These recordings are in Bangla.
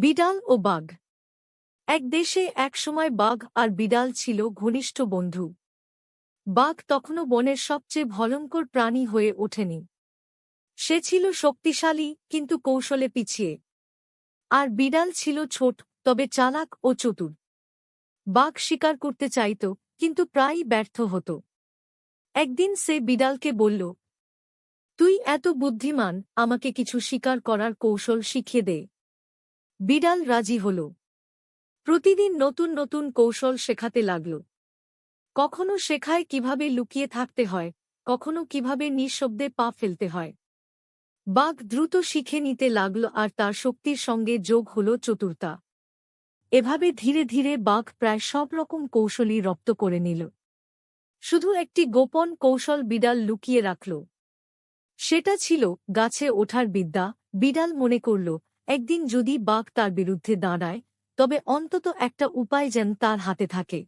বিড়াল ও বাঘ। এক দেশে একসময় বাঘ আর বিড়াল ছিল ঘনিষ্ঠ বন্ধু। বাঘ তখনও বনের সবচেয়ে ভয়ঙ্কর প্রাণী হয়ে ওঠেনি। সে ছিল শক্তিশালী, কিন্তু কৌশলে পিছিয়ে। আর বিড়াল ছিল ছোট, তবে চালাক ও চতুর। বাঘ শিকার করতে চাইত, কিন্তু প্রায়ই ব্যর্থ হতো। একদিন সে বিড়ালকে বলল, তুই এত বুদ্ধিমান, আমাকে কিছু শিকার করার কৌশল শিখিয়ে দে। বিড়াল রাজি হল। প্রতিদিন নতুন নতুন কৌশল শেখাতে লাগল। কখনো শেখায় কীভাবে লুকিয়ে থাকতে হয়, কখনো কীভাবে নিঃশব্দে পা ফেলতে হয়। বাঘ দ্রুত শিখে নিতে লাগল আর তার শক্তির সঙ্গে যোগ হল চতুর্তা। এভাবে ধীরে ধীরে বাঘ প্রায় সব রকম কৌশলই রপ্ত করে নিল। শুধু একটি গোপন কৌশল বিড়াল লুকিয়ে রাখল। সেটা ছিল গাছে ওঠার বিদ্যা, বিড়াল মনে করল একদিন যদি বাঘ তার বিরুদ্ধে দাঁড়ায়, তবে অন্তত একটা উপায় যেন তার হাতে থাকে।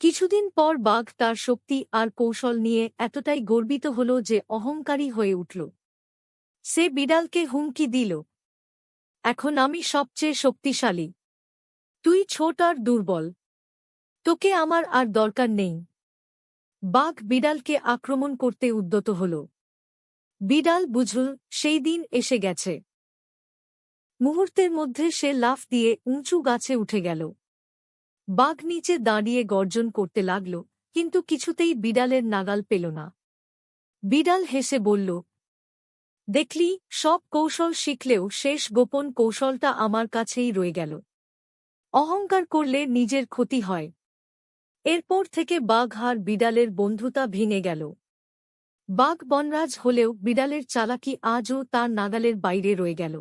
কিছুদিন পর বাঘ তার শক্তি আর কৌশল নিয়ে এতটাই গর্বিত হল যে অহংকারী হয়ে উঠল। সে বিড়ালকে হুমকি দিল, এখন আমি সবচেয়ে শক্তিশালী। তুই ছোট আর দুর্বল। তোকে আমার আর দরকার নেই। বাঘ বিড়ালকে আক্রমণ করতে উদ্যত হল। বিড়াল বুঝল, সেই দিন এসে গেছে। মুহূর্তের মধ্যে সে লাফ দিয়ে উঁচু গাছে উঠে গেল। বাঘ নিচে দাঁড়িয়ে গর্জন করতে লাগল, কিন্তু কিছুতেই বিড়ালের নাগাল পেল না। বিড়াল হেসে বলল, দেখলি, সব কৌশল শিখলেও শেষ গোপন কৌশলটা আমার কাছেই রয়ে গেল। অহংকার করলে নিজের ক্ষতি হয়। এরপর থেকে বাঘ আর বিড়ালের বন্ধুতা ভেঙে গেল। বাঘ বনরাজ হলেও বিড়ালের চালাকি আজও তার নাগালের বাইরে রয়ে গেল।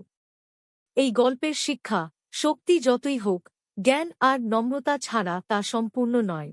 এই গল্পের শিক্ষা শক্তি যতই হোক জ্ঞান আর নম্রতা ছাড়া তা সম্পূর্ণ নয়।